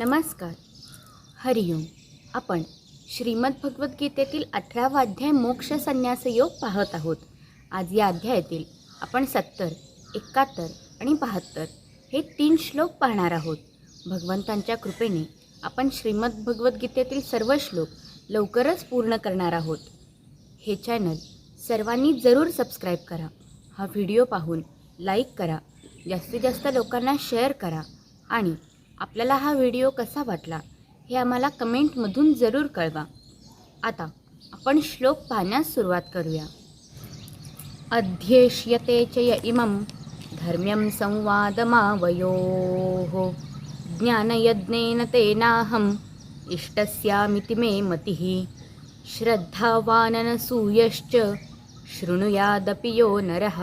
नमस्कार. हरिओम आपण श्रीमद भगवद्गीतेतील अठरावा अध्याय मोक्ष संन्यास योग पाहत आहोत. आज या अध्यायातील आपण सत्तर एकाहत्तर आणि बहात्तर हे तीन श्लोक पाहणार आहोत. भगवंतांच्या कृपेने आपण श्रीमद भगवद्गीतेतील सर्व श्लोक लवकरच पूर्ण करणार आहोत. हे चॅनल सर्वांनी जरूर सबस्क्राईब करा. हा व्हिडिओ पाहून लाईक करा. जास्तीत जास्त लोकांना शेअर करा आणि आपल्याला हा व्हिडिओ कसा वाटला हे आम्हाला कमेंटमधून जरूर कळवा. आता आपण श्लोक पाहण्यास सुरुवात करूया. अध्येष्यते च य इमं धर्म्यं संवादमावयोः ज्ञानयज्ञेन तेनाहम् इष्टस्यामिति मे मतिः श्रद्धावाननसूयश्च शृणुयादपि यो नरः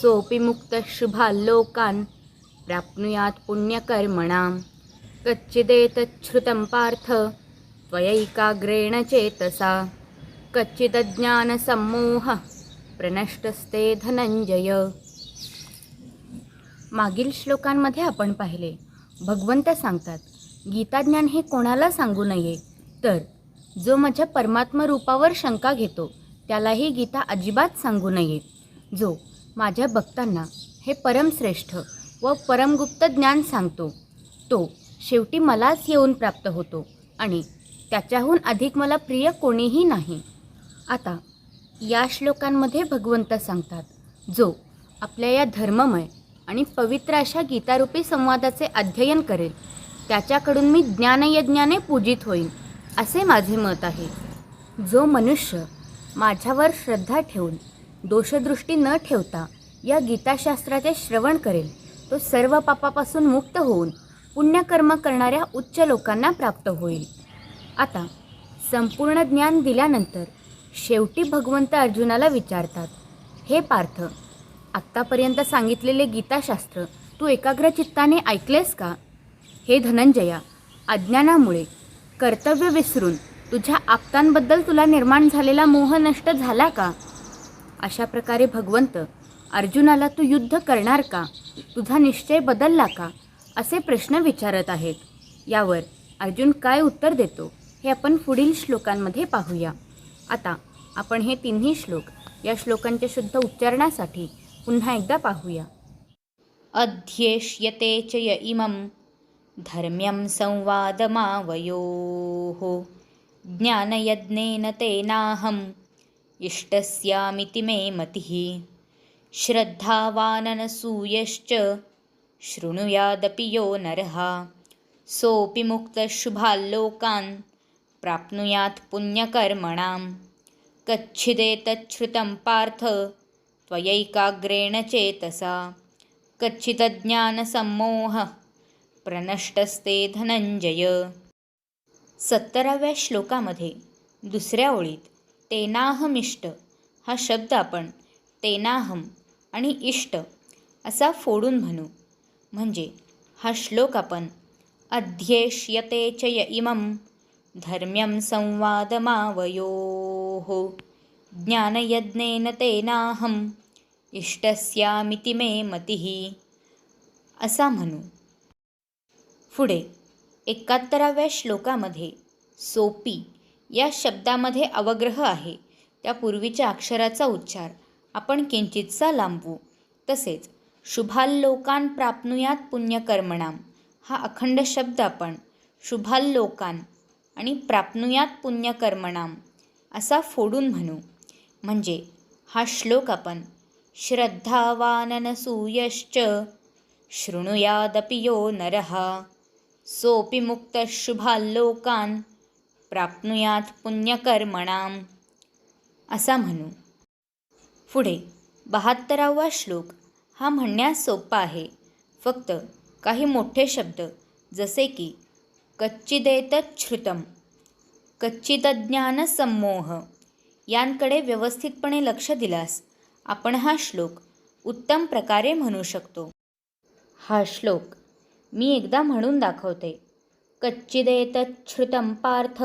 सोऽपि मुक्तः शुभाल्लोकान् प्राप्नुयात् पुण्यकर्मणां। कच्चिदेतच्छ्रुतं पार्थ त्वयैकाग्रेण चेतसा। कच्चिदज्ञानसम्मोहः प्रनष्टस्ते धनंजय मागील श्लोकांमध्ये आपण पाहिले भगवंत सांगतात गीताज्ञान हे कोणाला सांगू नये? तर जो माझ्या परमात्मा रूपावर शंका घेतो त्यालाही गीता अजिबात सांगू नये. जो माझ्या भक्तांना हे परमश्रेष्ठ व परमगुप्त ज्ञान सांगतो. तो शेवटी मलाच येऊन प्राप्त होतो आणि त्याच्याहून अधिक मला प्रिय कोणीही नाही. आता या श्लोकांमध्ये भगवंत सांगतात जो आपल्या या धर्ममय आणि पवित्र अशा गीतारूपी संवादाचे अध्ययन करेल त्याच्याकडून मी ज्ञानयज्ञाने पूजित होईन असे माझे मत आहे. जो मनुष्य माझ्यावर श्रद्धा ठेवून दोषदृष्टी न ठेवता या गीताशास्त्राचे श्रवण करेल तो सर्व पापापासून मुक्त होऊन पुण्यकर्म करणाऱ्या उच्च लोकांना प्राप्त होईल. आता संपूर्ण ज्ञान दिल्यानंतर शेवटी भगवंत अर्जुनाला विचारतात हे पार्थ आत्तापर्यंत सांगितलेले गीताशास्त्र तू एकाग्र चित्ताने ऐकलेस का? हे धनंजया अज्ञानामुळे कर्तव्य विसरून तुझ्या आप्तांबद्दल तुला निर्माण झालेला मोह नष्ट झाला का? अशा प्रकारे भगवंत अर्जुनाला तू युद्ध करणार का? तुझा निश्चय बदलला का? असे प्रश्न विचारत आहेत. यावर अर्जुन काय उत्तर देतो हे आपण पुढील श्लोकांमध्ये पाहूया. आता आपण हे तिन्ही श्लोक या श्लोकांच्या शुद्ध उच्चारणासाठी पुन्हा एकदा पाहूया. अध्येष्यते च य इमं धर्म्यं संवादमावयोः। ज्ञानयज्ञेन तेनाहम् इष्टस्यामिति मे मतिः। श्रद्धावाननसूयश्च शृणुयादपि यो नरः। सोऽपि मुक्तशुभाल्लोकान् प्राप्नुयात् पुण्यकर्मणां। कच्छिदेतच्छ्रुतं पार्थ त्वयैकाग्रेण चेतसा। कच्चिदज्ञानसम्मोहः प्रनष्टस्ते धनंजय सत्तराव्या श्लोकामध्ये दुसऱ्या ओळीत तेनाहमिष्ट हा शब्द आपण तेनाहम आणि इष्ट असा फोडून म्हणू. म्हणजे हा श्लोक आपण अध्येष्यते च य इमं धर्म्यं संवादमावयोः. ज्ञानयज्ञेन तेनाहम् इष्टस्यामिति मे मतिः. असा म्हणू. पुढे एकाहत्तराव्या श्लोकामध्ये सोपी या शब्दामध्ये अवग्रह आहे. त्या पूर्वीच्या अक्षराचा उच्चार आपण किंचितसा लांबवू. तसेच शुभाल्लोकान प्राप्नुयात पुण्यकर्मणाम हा अखंड शब्द आपण शुभाल्लोकान आणि प्राप्नुयात पुण्यकर्मणाम असा फोडून म्हणू. म्हणजे हा श्लोक आपण श्रद्धावाननसूयश्च शृणुयादपि यो नरः. सोऽपि मुक्तः शुभाल्लोकान् प्राप्नुयात पुण्यकर्मणाम असा म्हणू. पुढे बहात्तरावा श्लोक. हा म्हणण्यास सोपा आहे. फक्त काही मोठे शब्द जसे की कच्चिदेतच्छ्रुतम कच्चितज्ञानसमोह यांकडे व्यवस्थितपणे लक्ष दिल्यास आपण हा श्लोक उत्तम प्रकारे म्हणू शकतो. हा श्लोक मी एकदा म्हणून दाखवते. कच्चिदेतच्छ्रुतं पार्थ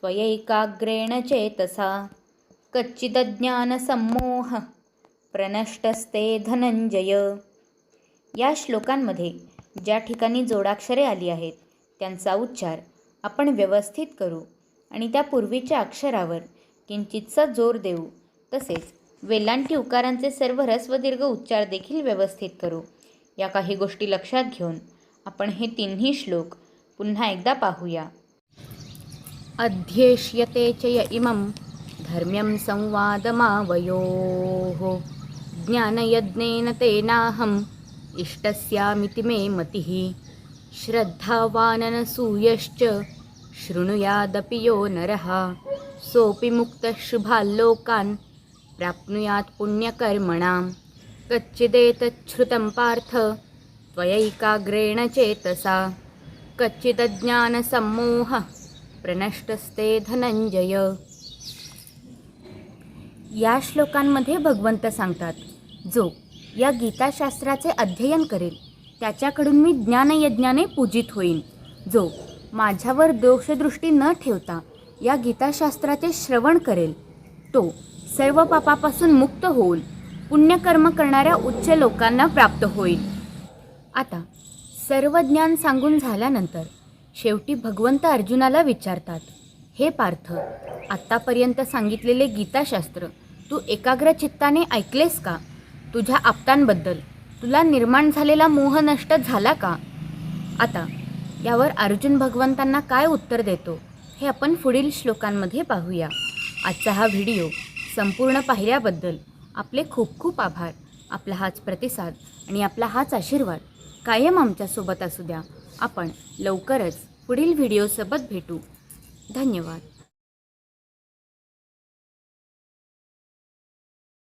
त्वयैकाग्रेण चेतसा. कच्चिदज्ञानसम्मोह प्रनष्टस्ते धनंजय. या श्लोकांमध्ये ज्या ठिकाणी जोडाक्षरे आली आहेत त्यांचा उच्चार आपण व्यवस्थित करू आणि त्या पूर्वीच्या अक्षरावर किंचितसा जोर देऊ. तसेच वेलांटी उकारांचे सर्व ह्रस्व दीर्घ उच्चार देखील व्यवस्थित करू. या काही गोष्टी लक्षात घेऊन आपण हे तिन्ही श्लोक पुन्हा एकदा पाहूया. अध्येष्यते च य इमं धर्म्यं संवादमावयोः। ज्ञानयज्ञेन तेनाहम् इष्टस्यामिति मे मतिः। श्रद्धावाननसूयश्च शृणुयादपि यो नरः। सोऽपि मुक्तः शुभाल्लोकान् प्राप्नुयात् पुण्यकर्मणां कच्चिदेतच्छ्रुतं पार्थ त्वयैकाग्रेण चेतसा। कच्चिदज्ञानसम्मोहः प्रनष्टस्ते धनञ्जय। या श्लोकांमध्ये भगवंत सांगतात जो या गीताशास्त्राचे अध्ययन करेल त्याच्याकडून मी ज्ञानयज्ञाने पूजित होईन. जो माझ्यावर दोषदृष्टी न ठेवता या गीताशास्त्राचे श्रवण करेल तो सर्व पापापासून मुक्त होऊन पुण्यकर्म करणाऱ्या उच्च लोकांना प्राप्त होईल. आता सर्व ज्ञान सांगून झाल्यानंतर शेवटी भगवंत अर्जुनाला विचारतात हे पार्थ आत्तापर्यंत सांगितलेले गीताशास्त्र तू एकाग्र चित्ताने ऐकलेस का? तुझ्या आप्तांबद्दल तुला निर्माण झालेला मोह नष्ट झाला का? आता यावर अर्जुन भगवंतांना काय उत्तर देतो? हे आपण पुढील श्लोकांमध्ये पाहूया. आजचा हा व्हिडिओ संपूर्ण पाहिल्याबद्दल आपले खूप खूप आभार. आपला हाच प्रतिसाद आणि आपला हाच आशीर्वाद कायम आमच्यासोबत असू द्या. आपण लवकरच पुढील व्हिडिओसोबत भेटू. धन्यवाद.